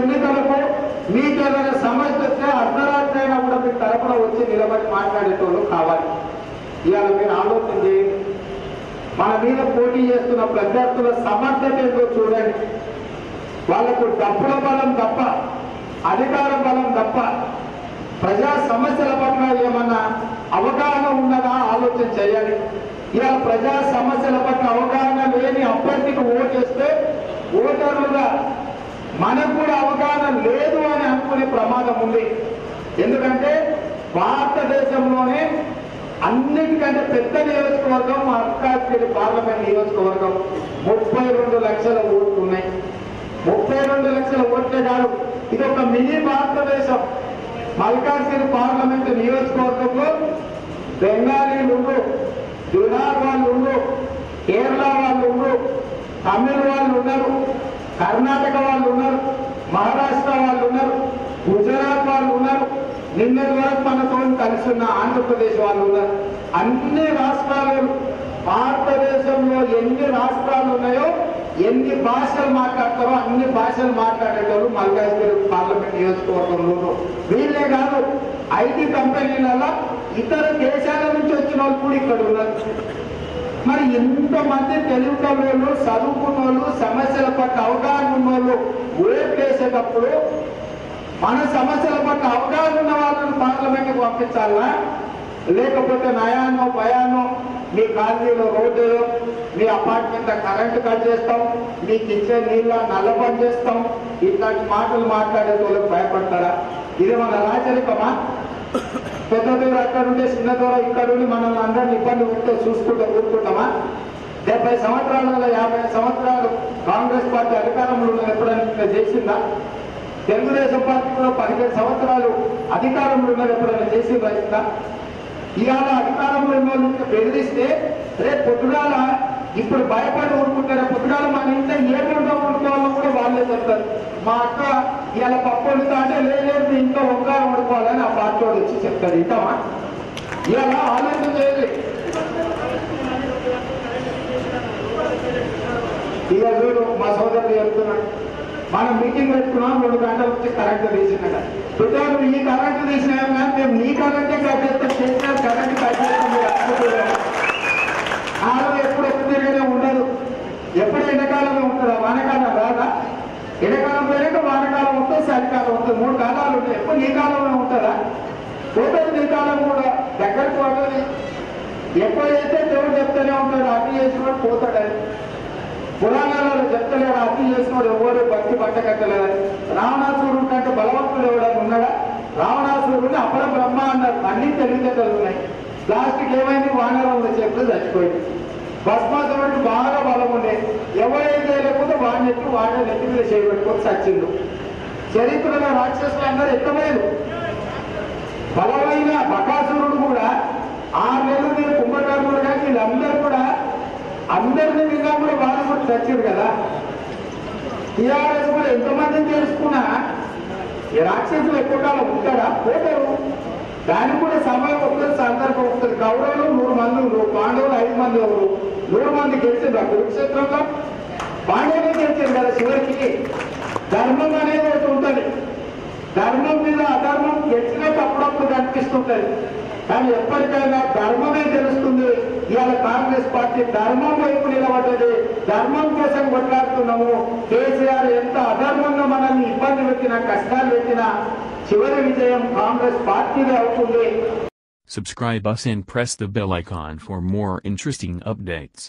ఎన్నికలకు మీకేదైనా సమస్య వస్తే అర్ధరాత్రి అయినా కూడా మీ తరపున వచ్చి నిలబడి మాట్లాడేటోళ్ళు కావాలి. ఇవాళ మీరు ఆలోచన చేయండి మన మీద పోటీ చేస్తున్న ప్రత్యర్థుల సమర్థత ఏంటో చూడండి. వాళ్ళకు డబ్బుల బలం తప్ప అధికార బలం తప్ప ప్రజా సమస్యల పట్ల ఏమన్నా అవగాహన ఉన్నదా ఆలోచన చేయాలి. ఇలా ప్రజా సమస్యల పట్ల అవగాహన లేని అభ్యర్థికి ఓటేస్తే ఓటర్లుగా మనకు కూడా అవగాహన లేదు అని అనుకునే ప్రమాదం ఉంది. ఎందుకంటే భారతదేశంలోనే అన్నిటికంటే పెద్ద నియోజకవర్గం మా అక్కాశ్రీ పార్లమెంట్ నియోజకవర్గం. ముప్పై రెండు లక్షల ఓట్లు ఉన్నాయి. ముప్పై రెండు లక్షల ఓట్లే కాదు ఇది ఒక మినీ భారతదేశం. మల్కాజ్గిరి పార్లమెంట్ నియోజకవర్గంలో బెంగాలీలు ఉండు బీహార్ వాళ్ళు ఉండు కేరళ వాళ్ళు ఉండు తమిళ వాళ్ళు ఉన్నారు కర్ణాటక వాళ్ళు ఉన్నారు మహారాష్ట్ర వాళ్ళు ఉన్నారు గుజరాత్ వాళ్ళు ఉన్నారు. నిన్నటి వరకు మనతో కలిసి ఉన్న ఆంధ్రప్రదేశ్ వాళ్ళు ఉన్నారు. అన్ని రాష్ట్రాలు భారతదేశంలో ఎన్ని రాష్ట్రాలు ఉన్నాయో ఎన్ని భాషలు మాట్లాడతారో అన్ని భాషలు మాట్లాడేటోళ్ళు మల్కాజ్గిరి పార్లమెంట్ నియోజకవర్గంలో వీళ్ళే కాదు ఐటీ కంపెనీలలో ఇతర దేశాల నుంచి వచ్చిన వాళ్ళు కూడా ఇక్కడ ఉన్నారు. మరి ఎంతమంది తెలుగులోళ్ళు చదువుకున్న వాళ్ళు సమస్యల పట్ల అవగాహన ఉన్న వాళ్ళు ఓట్లేసేటప్పుడు మన సమస్యల పట్ల అవగాహన ఉన్న వాళ్ళని పార్లమెంట్కి పంపించాలా? లేకపోతే నయానో భయానో మీ కాలనీలో రోడ్డు మీ అపార్ట్మెంట్ కరెంటు కట్ చేస్తాం మీకు ఇచ్చే నీళ్ళ నల్ల పని చేస్తాం ఇట్లాంటి మాటలు మాట్లాడే వాళ్ళకి భయపడతారా? ఇది మన రాచరికమా? పెద్ద దూరం అక్కడ ఉంటే చిన్న దూరం ఇక్కడ ఉండి మనల్ని అందరిని ఇబ్బంది ఉంటే చూసుకుంటే ఊరుకుంటామా? డెబ్బై సంవత్సరాల యాభై సంవత్సరాలు కాంగ్రెస్ పార్టీ అధికారంలో ఎప్పుడైనా చేసిందా? తెలుగుదేశం పార్టీ కూడా పదిహేడు సంవత్సరాలు అధికారంలో ఉన్నది ఎప్పుడైనా చేసి రైతుందా ఇవాళ అధికారంలో ఉన్న బెదిరిస్తే రేపు పొద్దుగాల ఇప్పుడు భయపడి ఊరుకుంటారు? పొద్దుగాల మన ఇంట్లో ఏముండో ఊరుకోవాలో కూడా వాళ్ళే చెప్తారు. మా అక్క ఇవాళ పప్పు వండుతా అంటే లేదు ఇంట్లో ఒక్క వండుకోవాలని వచ్చి చెప్తారు ఇంటామా ఇలా ఆలోచన చేయండి. ఇలా చూడు మా సోదరులు చెప్తున్నాడు మనం మీటింగ్ పెట్టుకున్నాం రెండు గంటల వచ్చి కరెంట్ తీసినట బిడ్డలు ఈ కరెంట్ తీసినా కానీ మేము నీ కరెంటే కట్టేస్తాం చేసిన కరెంట్ కట్టేస్తాం మీరు ఎప్పుడు ఎప్పుడు తిరగనే ఉండదు. ఎప్పుడు ఎండాకాలమే ఉంటుందా వానకాలం రాదా? ఎండాకాలం పోయాక వానకాలం ఉంటుంది చలికాలం ఉంటుంది మూడు కాలాలు ఉంటాయి. ఎప్పుడు నీ కాలంలో ఉంటుందా? పోతుంది నీ కూడా దగ్గరకు పోతుంది ఎప్పుడైతే దేవుడు చెప్తూనే ఉంటాడు అతి చేసినోడు పోతాడని. పురాణాలలో చెప్తలేడు అతి చేసినోడు ఎవరు భక్తి పట్టకట్టలేదని రావణాసురుడు కంటే బలవంతుడు ఎవడని ఉన్నాడా? రావణాసురుడిని అపర బ్రహ్మ అన్నారు. అన్ని తెలివితేటలు ఉన్నాయి. లాస్ట్కి ఏమైంది? వానరంలో చెప్తే చచ్చిపోయింది భస్మాసురుడికి బాగా బలం ఉండే. ఎవరైతే లేకపోతే వాడిని చెప్పి వాడే నెత్తి మీద చేయబెట్టుకొని చచ్చిండు. చరిత్రలో రాక్షసులు అందరూ ఎత్తలేదు. బలమైన బకాసురుడు కూడా ఆరు నెలలు నేను కుంభకర్ణుడు కానీ వీళ్ళందరూ కూడా అందరినీ విన్నా బాధపడి చచ్చారు కదా. టీఆర్ఎస్ కూడా ఎంతమందిని తెలుసుకున్నా ఈ రాక్షసులు ఎక్కువ కాలం ఉంటారా? పోతారు. దానికి కూడా సమయం వస్తుంది సందర్భం వస్తుంది కౌరవులు నూరు మంది ఉన్నారు పాండవులు ఐదు మంది ఉన్నారు. నూరు మంది గెలిచింది ఆ కురుక్షేత్రంలో పాండవులు గెలిచారు కదా చివరికి. ధర్మం అనేది ఒకటి ఉంటుంది. ధర్మం మీద అధర్మం గెలిచినట్టు అప్పుడప్పుడు కనిపిస్తుంటది కానీ ఎప్పటికైనా ధర్మమే తెలుస్తుంది. ఇవాళ కాంగ్రెస్ పార్టీ ధర్మం వైపు నిలబడ్డది. ధర్మం కోసం కొట్లాడుతున్నాము. కేసీఆర్ ఎంత అధర్మంగా మనల్ని ఇబ్బంది పెట్టినా కష్టాలు పెట్టినా చివరి విజయం కాంగ్రెస్ పార్టీదే అవుతుంది. Subscribe us and press the bell icon for more interesting updates.